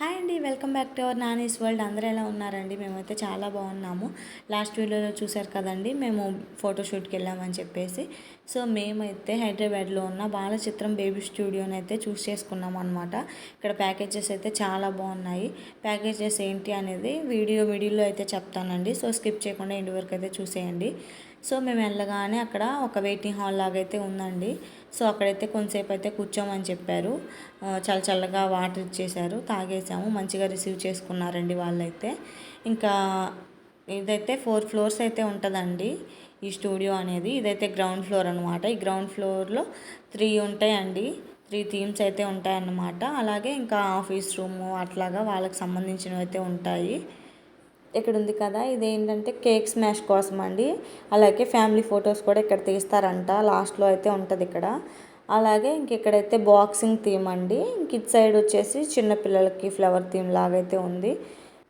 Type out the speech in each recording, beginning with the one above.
Hi అండి welcome back to our Nani's world. అందరూ ఎలా ఉన్నారండి? మేమైతే చాలా బాగున్నాము. లాస్ట్ వీడియోలో చూసారు కదండి మేము ఫోటోషూట్కి వెళ్ళామని చెప్పేసి. సో మేమైతే హైదరాబాద్లో ఉన్న బాలచిత్రం బేబీ స్టూడియోని అయితే చూస్ చేసుకున్నాం అనమాట ఇక్కడ ప్యాకేజెస్ అయితే చాలా బాగున్నాయి. ప్యాకేజెస్ ఏంటి అనేది వీడియో వీడియోలో అయితే చెప్తానండి. సో స్కిప్ చేయకుండా ఇంటి వరకు అయితే చూసేయండి. సో మేము వెళ్ళగానే అక్కడ ఒక వెయిటింగ్ హాల్ లాగా అయితే ఉందండి. సో అక్కడైతే కొంతసేపు అయితే కూర్చోమని చెప్పారు. చాలా చల్లగా వాటర్ ఇచ్చేసారు తాగేసాము. మంచిగా రిసీవ్ చేసుకున్నారండి వాళ్ళైతే. ఇంకా ఇదైతే ఫోర్ ఫ్లోర్స్ అయితే ఉంటుందండి ఈ స్టూడియో అనేది. ఇదైతే గ్రౌండ్ ఫ్లోర్ అనమాట ఈ గ్రౌండ్ ఫ్లోర్లో త్రీ ఉంటాయండి. త్రీ థీమ్స్ అయితే ఉంటాయన్నమాట. అలాగే ఇంకా ఆఫీస్ రూము అట్లాగా వాళ్ళకి సంబంధించినవి అయితే ఉంటాయి. ఇక్కడ ఉంది కదా ఇదేంటంటే కేక్ స్మాష్ కోసం అండి అలాగే ఫ్యామిలీ ఫొటోస్ కూడా ఇక్కడ తీస్తారంట లాస్ట్లో అయితే ఉంటుంది ఇక్కడ. అలాగే ఇంక ఇక్కడైతే బాక్సింగ్ థీమ్ అండి. ఇంక ఇటు సైడ్ వచ్చేసి చిన్నపిల్లలకి ఫ్లవర్ థీమ్ లాగైతే ఉంది.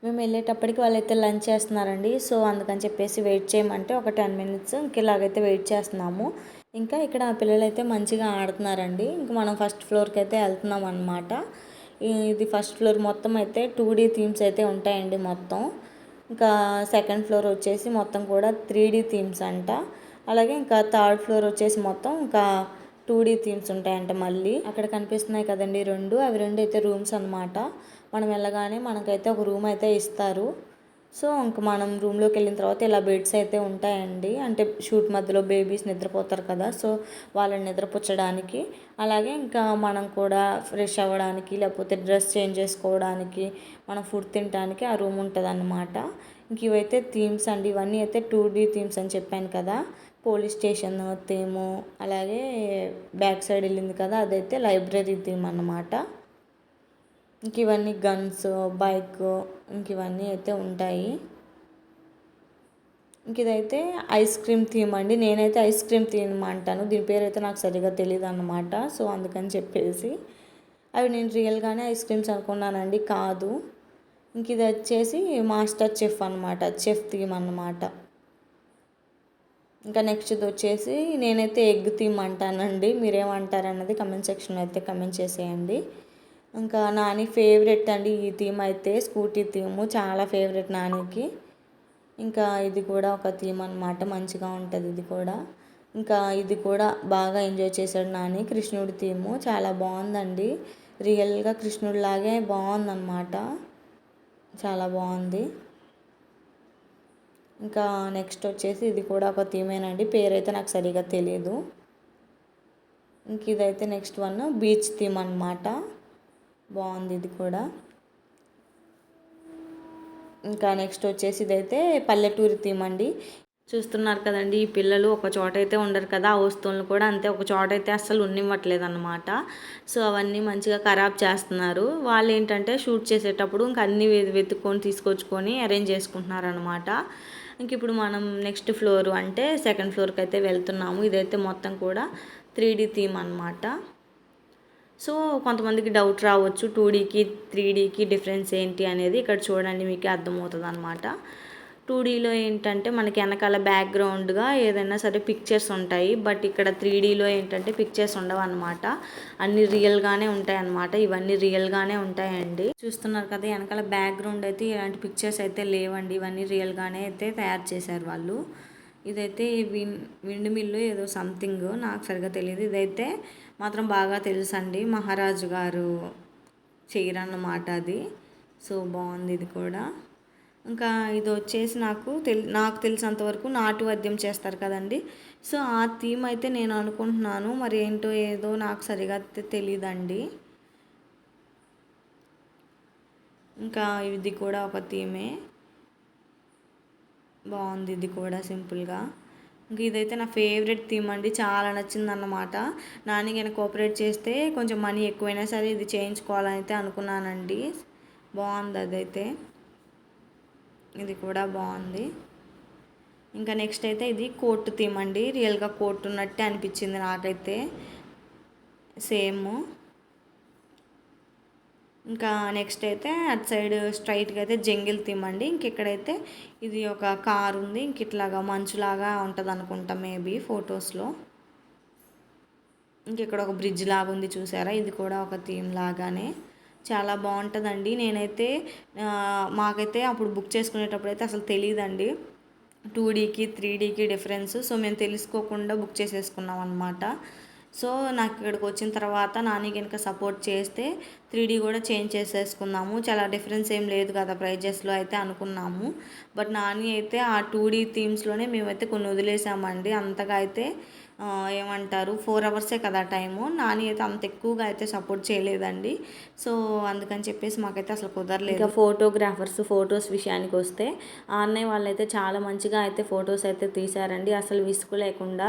మేము వెళ్ళేటప్పటికి వాళ్ళైతే లంచ్ చేస్తున్నారండి. సో అందుకని చెప్పేసి వెయిట్ చేయమంటే ఒక టెన్ మినిట్స్ ఇంక ఇలాగైతే వెయిట్ చేస్తున్నాము. ఇంకా ఇక్కడ ఆ పిల్లలు అయితే మంచిగా ఆడుతున్నారండి. ఇంక మనం ఫస్ట్ ఫ్లోర్కి అయితే వెళ్తున్నాం అనమాట ఇది ఫస్ట్ ఫ్లోర్ మొత్తం అయితే టూ డీ థీమ్స్ అయితే ఉంటాయండి మొత్తం. ఇంకా సెకండ్ ఫ్లోర్ వచ్చేసి మొత్తం కూడా త్రీ డీ థీమ్స్ అంట. అలాగే ఇంకా థర్డ్ ఫ్లోర్ వచ్చేసి మొత్తం ఇంకా టూ డీ థీమ్స్ ఉంటాయంట మళ్ళీ. అక్కడ కనిపిస్తున్నాయి కదండి రెండు. అవి రెండు అయితే రూమ్స్ అనమాట మనం వెళ్ళగానే మనకైతే ఒక రూమ్ అయితే ఇస్తారు. సో ఇంక మనం రూమ్లోకి వెళ్ళిన తర్వాత ఇలా బెడ్స్ అయితే ఉంటాయండి. అంటే షూట్ మధ్యలో బేబీస్ నిద్రపోతారు కదా సో వాళ్ళని నిద్రపుచ్చడానికి. అలాగే ఇంకా మనం కూడా ఫ్రెష్ అవ్వడానికి లేకపోతే డ్రెస్ చేంజ్ చేసుకోవడానికి మనం ఫుడ్ తినడానికి ఆ రూమ్ ఉంటుంది అన్నమాట ఇంక ఇవైతే థీమ్స్ అండి. ఇవన్నీ అయితే టూ డీ థీమ్స్ అని చెప్పాను కదా. పోలీస్ స్టేషన్ థీము అలాగే బ్యాక్ సైడ్ వెళ్ళింది కదా అదైతే లైబ్రరీ థీమ్ అన్నమాట. ఇంక ఇవన్నీ గన్స్ బైక్ ఇంక ఇవన్నీ అయితే ఉంటాయి. ఇంక ఇదైతే ఐస్ క్రీమ్ థీమ్ అండి. నేనైతే ఐస్ క్రీమ్ థీమ్ అంటాను. దీని పేరు అయితే నాకు సరిగా తెలియదు అన్నమాట సో అందుకని చెప్పేసి. అవి నేను రియల్గానే ఐస్ క్రీమ్స్ అనుకున్నానండి. కాదు. ఇంక ఇది వచ్చేసి మాస్టర్ చెఫ్ అనమాట చెఫ్ థీమ్ అన్నమాట. ఇంకా నెక్స్ట్ ఇది వచ్చేసి నేనైతే ఎగ్ థీమ్ అంటానండి. మీరేమంటారన్నది కమెంట్ సెక్షన్లో అయితే కమెంట్ చేసేయండి. ఇంకా నాని ఫేవరెట్ అండి ఈ థీమ్ అయితే స్కూటీ థీము. చాలా ఫేవరెట్ నానికి. ఇంకా ఇది కూడా ఒక థీమ్ అనమాట మంచిగా ఉంటుంది ఇది కూడా. ఇంకా ఇది కూడా బాగా ఎంజాయ్ చేశాడు నాని. కృష్ణుడి థీము. చాలా బాగుందండి. రియల్గా కృష్ణుడిలాగే బాగుందన్నమాట. చాలా బాగుంది. ఇంకా నెక్స్ట్ వచ్చేసి ఇది కూడా ఒక థీమేనండి. పేరైతే నాకు సరిగా తెలియదు ఇంక ఇదైతే నెక్స్ట్ వన్ బీచ్ థీమ్ అనమాట బాగుంది ఇది కూడా. ఇంకా నెక్స్ట్ వచ్చేసి ఇదైతే పల్లెటూరి థీమ్ అండి. చూస్తున్నారు కదండి ఈ పిల్లలు ఒక చోట అయితే ఉండరు కదా ఆ వస్తువులను కూడా అంతే ఒక చోట అయితే అస్సలు ఉన్నివ్వట్లేదు అనమాట సో అవన్నీ మంచిగా ఖరాబ్ చేస్తున్నారు. వాళ్ళు ఏంటంటే షూట్ చేసేటప్పుడు ఇంక అన్నీ వెతుక్కొని తీసుకొచ్చుకొని అరేంజ్ చేసుకుంటున్నారు అనమాట ఇంక ఇప్పుడు మనం నెక్స్ట్ ఫ్లోర్ అంటే సెకండ్ ఫ్లోర్కి అయితే వెళ్తున్నాము. ఇదైతే మొత్తం కూడా త్రీ డీ థీమ్ అనమాట సో కొంతమందికి డౌట్ రావచ్చు టూ డీకి త్రీ డీకి డిఫరెన్స్ ఏంటి అనేది ఇక్కడ చూడండి మీకు అర్థమవుతుంది అనమాట టూ డీలో ఏంటంటే మనకి వెనకాల బ్యాక్గ్రౌండ్గా ఏదైనా సరే పిక్చర్స్ ఉంటాయి. బట్ ఇక్కడ త్రీ డీలో ఏంటంటే పిక్చర్స్ ఉండవు అనమాట అన్ని రియల్గానే ఉంటాయి అనమాట ఇవన్నీ రియల్గానే ఉంటాయండి. చూస్తున్నారు కదా వెనకాల బ్యాక్గ్రౌండ్ అయితే ఇలాంటి పిక్చర్స్ అయితే లేవండి. ఇవన్నీ రియల్గానే అయితే తయారు చేశారు వాళ్ళు. ఇదైతే విన్ విండ్ మిల్లు ఏదో సంథింగ్ నాకు సరిగా తెలియదు ఇదైతే మాత్రం బాగా తెలుసండి మహారాజు గారు చేయరన్నమాట అది. సో బాగుంది ఇది కూడా. ఇంకా ఇది వచ్చేసి నాకు తెలి నాకు తెలిసినంత వరకు నాటు వాద్యం చేస్తారు కదండి. సో ఆ థీమ్ అయితే నేను అనుకుంటున్నాను. మరి ఏంటో ఏదో నాకు సరిగా తెలియదండి ఇంకా ఇది కూడా ఒక థీమే. బాగుంది ఇది కూడా సింపుల్గా. ఇంక ఇదైతే నా ఫేవరెట్ థీమ్ అండి. చాలా నచ్చింది అన్నమాట నాని కోఆపరేట్ చేస్తే కొంచెం మనీ ఎక్కువైనా సరే ఇది చేయించుకోవాలని అయితే అనుకున్నానండి. బాగుంది అదైతే. ఇది కూడా బాగుంది. ఇంకా నెక్స్ట్ అయితే ఇది కోర్టు థీమ్ అండి. రియల్గా కోర్టు ఉన్నట్టే అనిపించింది నాకైతే. సేమ్. ఇంకా నెక్స్ట్ అయితే అటు సైడ్ స్ట్రైట్గా అయితే జంగిల్ థీమ్ అండి. ఇంకెక్కడైతే ఇది ఒక కార్ ఉంది. ఇంక ఇట్లాగా మంచులాగా ఉంటుంది అనుకుంటా మేబీ ఫొటోస్లో ఇంక ఇక్కడ ఒక బ్రిడ్జ్ లాగా ఉంది చూసారా? ఇది కూడా ఒక థీమ్ లాగానే. చాలా బాగుంటుందండి. నేనైతే మాకైతే అప్పుడు బుక్ చేసుకునేటప్పుడు అయితే అసలు తెలియదండి టూ డీకి త్రీ డీకి డిఫరెన్స్ సో మేము తెలుసుకోకుండా బుక్ చేసేసుకున్నాం అనమాట సో నాకు ఇక్కడికి వచ్చిన తర్వాత నాని కనుక సపోర్ట్ చేస్తే త్రీ డీ కూడా చేంజ్ చేసేసుకుందాము చాలా డిఫరెన్స్ ఏం లేదు కదా ప్రైజెస్లో అయితే అనుకున్నాము. బట్ నాని అయితే ఆ టూ డీ థీమ్స్లోనే మేమైతే కొన్ని వదిలేసామండి. అంతగా అయితే ఏమంటారు ఫోర్ అవర్సే కదా టైము. నాని అయితే అంత ఎక్కువగా అయితే సపోర్ట్ చేయలేదండి. సో అందుకని చెప్పేసి మాకైతే అసలు కుదరలేదు. ఇంకా ఫోటోగ్రాఫర్స్ ఫొటోస్ విషయానికి వస్తే ఆ అన్నయ్య వాళ్ళైతే చాలా మంచిగా అయితే ఫొటోస్ అయితే తీశారండి. అసలు విసుగు లేకుండా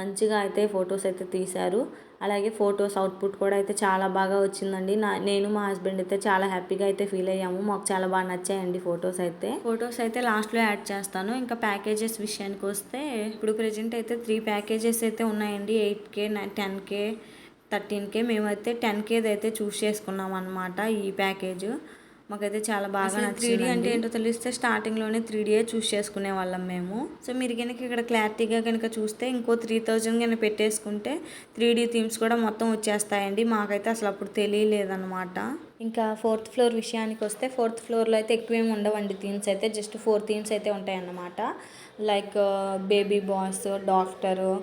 మంచిగా అయితే ఫొటోస్ అయితే తీశారు. అలాగే ఫొటోస్ అవుట్పుట్ కూడా అయితే చాలా బాగా వచ్చిందండి. నా నేను మా హస్బెండ్ అయితే చాలా హ్యాపీగా అయితే ఫీల్ అయ్యాము. మాకు చాలా బాగా నచ్చాయండి ఫొటోస్ అయితే. ఫొటోస్ అయితే లాస్ట్లో యాడ్ చేస్తాను. ఇంకా ప్యాకేజెస్ విషయానికి వస్తే ఇప్పుడు ప్రజెంట్ అయితే త్రీ ప్యాకేజెస్ అయితే ఉన్నాయండి. Eight K ten K thirteen K. మేమైతే టెన్ కేది అయితే చూస్ చేసుకున్నాం అనమాట ఈ ప్యాకేజ్. మాకైతే చాలా బాగా త్రీ డీ అంటే ఏంటో తెలిస్తే స్టార్టింగ్లోనే త్రీ డీయే చూస్ చేసుకునే వాళ్ళం మేము. సో మీరు కనుక ఇక్కడ క్లారిటీగా కనుక చూస్తే ఇంకో త్రీ థౌజండ్ కనుక పెట్టేసుకుంటే త్రీ డీ థీమ్స్ కూడా మొత్తం వచ్చేస్తాయండి. మాకైతే అసలు అప్పుడు తెలియలేదన్నమాట. ఇంకా ఫోర్త్ ఫ్లోర్ విషయానికి వస్తే ఫోర్త్ ఫ్లోర్లో అయితే ఎక్కువ ఏమి ఉండవండి థీమ్స్ అయితే. జస్ట్ ఫోర్ థీమ్స్ అయితే ఉంటాయన్నమాట. లైక్ బేబీ బాస్ డాక్టరు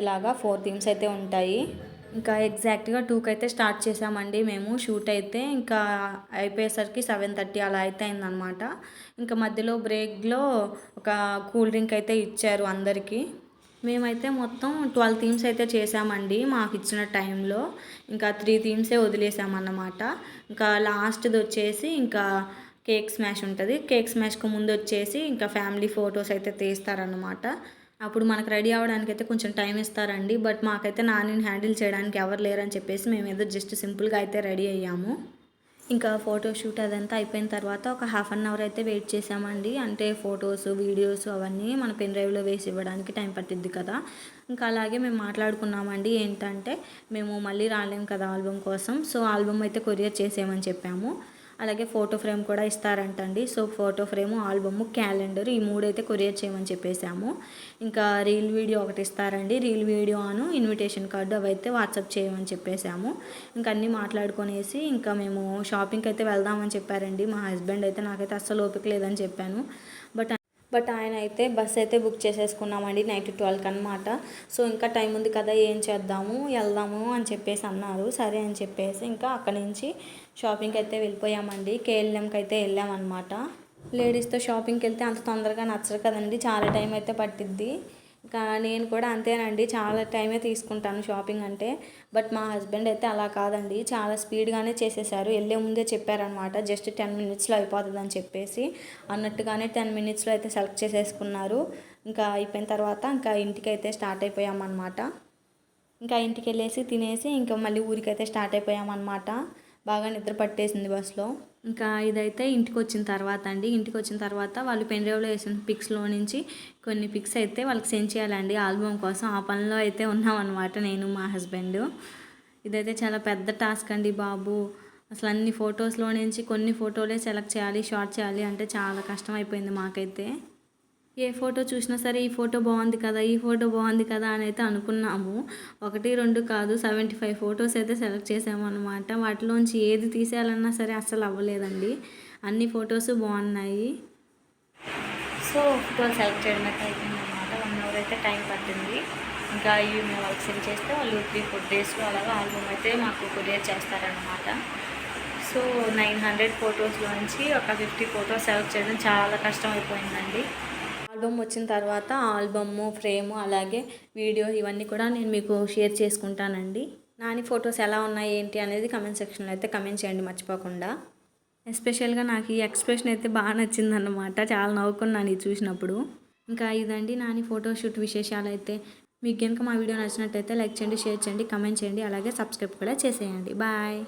ఇలాగా ఫోర్ థీమ్స్ అయితే ఉంటాయి. ఇంకా ఎగ్జాక్ట్గా టూకి అయితే స్టార్ట్ చేసామండి మేము. షూట్ అయితే ఇంకా అయిపోయేసరికి సెవెన్ థర్టీ అలా అయితే అయిందనమాట ఇంకా మధ్యలో బ్రేక్లో ఒక కూల్ డ్రింక్ అయితే ఇచ్చారు అందరికీ. మేమైతే మొత్తం ట్వెల్వ్ థీమ్స్ అయితే చేసామండి మాకు ఇచ్చిన టైంలో. ఇంకా త్రీ థీమ్సే వదిలేసామన్నమాట. ఇంకా లాస్ట్ది వచ్చేసి ఇంకా కేక్ స్మాష్ ఉంటుంది. కేక్ స్మాష్కు ముందు వచ్చేసి ఇంకా ఫ్యామిలీ ఫొటోస్ అయితే తీస్తారనమాట అప్పుడు మనకు రెడీ అవ్వడానికి అయితే కొంచెం టైం ఇస్తారండి. బట్ మాకైతే నానిని హ్యాండిల్ చేయడానికి ఎవరు లేరని చెప్పేసి మేము ఏదో జస్ట్ సింపుల్గా అయితే రెడీ అయ్యాము. ఇంకా ఫోటోషూట్ అదంతా అయిపోయిన తర్వాత ఒక హాఫ్ అన్ అవర్ అయితే వెయిట్ చేసామండి అంటే ఫొటోస్ వీడియోస్ అవన్నీ మన పెన్ డ్రైవ్లో వేసి ఇవ్వడానికి టైం పట్టిద్ది కదా. ఇంకా అలాగే మేము మాట్లాడుకున్నామండి ఏంటంటే మేము మళ్ళీ రాలేము కదా ఆల్బమ్ కోసం. సో ఆల్బమ్ అయితే కొరియర్ చేసేయమని చెప్పాము. అలాగే ఫోటో ఫ్రేమ్ కూడా ఇస్తారంటండి. So photo frame album calendar ఈ మూడు అయితే కొరియర్ చేయమని చెప్పేసాము. ఇంకా రీల్ వీడియో ఒకటి ఇస్తారండి. రీల్ వీడియో అను ఇన్విటేషన్ కార్డు అవి అయితే వాట్సాప్ చేయమని చెప్పేసాము. ఇంకా అన్నీ మాట్లాడుకునేసి ఇంకా మేము షాపింగ్కి అయితే వెళ్దామని చెప్పారండి. మా హస్బెండ్ అయితే నాకైతే అస్సలు ఓపిక లేదని చెప్పాను. బట్ ఆయన అయితే బస్ అయితే బుక్ చేసేసుకున్నామండి నైట్ ట్వెల్వ్కి అనమాట సో ఇంకా టైం ఉంది కదా ఏం చేద్దాము వెళ్దాము అని చెప్పేసి అన్నారు. సరే అని చెప్పేసి ఇంకా అక్కడి నుంచి షాపింగ్కి అయితే వెళ్ళిపోయామండి. కేఎల్ఎంకి అయితే వెళ్ళామన్నమాట లేడీస్తో షాపింగ్కి వెళ్తే అంత తొందరగా నచ్చరు కదండి చాలా టైం అయితే పట్టిద్ది. ఇంకా నేను కూడా అంతేనండి. చాలా టైమే తీసుకుంటాను షాపింగ్ అంటే. బట్ మా హస్బెండ్ అయితే అలా కాదండి. చాలా స్పీడ్గానే చేసేసారు. వెళ్ళే ముందే చెప్పారనమాట జస్ట్ టెన్ మినిట్స్లో అయిపోతుంది అని చెప్పేసి. అన్నట్టుగానే టెన్ మినిట్స్లో అయితే సెలెక్ట్ చేసేసుకున్నారు. ఇంకా అయిపోయిన తర్వాత ఇంకా ఇంటికి అయితే స్టార్ట్ అయిపోయామన్నమాట. ఇంకా ఇంటికి వెళ్ళేసి తినేసి ఇంకా మళ్ళీ ఊరికైతే స్టార్ట్ అయిపోయామన్నమాట. బాగా నిద్ర పట్టేసింది బస్సులో. ఇంకా ఇదైతే ఇంటికి వచ్చిన తర్వాత అండి. ఇంటికి వచ్చిన తర్వాత వాళ్ళు పెన్ డ్రైవ్లో వేసిన పిక్స్లో నుంచి కొన్ని పిక్స్ అయితే వాళ్ళకి సెండ్ చేయాలండి. ఆల్బమ్ కోసం ఆ పనిలో అయితే ఉన్నామన్నమాట నేను మా హస్బెండ్. ఇదైతే చాలా పెద్ద టాస్క్ అండి బాబు. అసలు అన్ని ఫొటోస్లో నుంచి కొన్ని ఫోటోలే సెలెక్ట్ చేయాలి షార్ట్ చేయాలి అంటే చాలా కష్టం అయిపోయింది మాకైతే. ఏ ఫోటో చూసినా సరే ఈ ఫోటో బాగుంది కదా ఈ ఫోటో బాగుంది కదా అని అయితే అనుకున్నాము. ఒకటి రెండు కాదు సెవెంటీ ఫైవ్ ఫొటోస్ అయితే సెలెక్ట్ చేసాము అనమాట వాటిలోంచి ఏది తీసేయాలన్నా సరే అస్సలు అవ్వలేదండి. అన్ని ఫొటోస్ బాగున్నాయి. సో ఫోటో సెలెక్ట్ చేయడం అయితే అయిపోయింది అనమాట వన్ అవర్ అయితే టైం పట్టింది. ఇంకా ఇవి మేము వర్క్ సెండ్ చేస్తే వాళ్ళు త్రీ ఫోర్ డేస్లో అలాగా ఆల్బమ్ అయితే మాకు కొరియర్ చేస్తారనమాట సో నైన్ హండ్రెడ్ ఫొటోస్లోంచి ఒక ఫిఫ్టీ ఫొటోస్ సెలెక్ట్ చేయడం చాలా కష్టం అయిపోయిందండి ఆల్బమ్ వచ్చిన తర్వాత ఆల్బమ్ ఫ్రేమ్ అలాగే వీడియో ఇవన్నీ కూడా నేను మీకు షేర్ చేసుకుంటానండి. నాని ఫొటోస్ ఎలా ఉన్నాయి ఏంటి అనేది కమెంట్ సెక్షన్లో అయితే కమెంట్ చేయండి మర్చిపోకుండా. ఎస్పెషల్గా నాకు ఈ ఎక్స్ప్రెషన్ అయితే బాగా నచ్చిందన్నమాట. చాలా నవ్వుకున్నాను ఇది చూసినప్పుడు. ఇంకా ఇదండి నాని ఫోటోషూట్ విశేషాలు అయితే. మీకు కనుక మా వీడియో నచ్చినట్టయితే లైక్ చేయండి షేర్ చేయండి కమెంట్ చేయండి అలాగే సబ్స్క్రైబ్ కూడా చేసేయండి. బాయ్.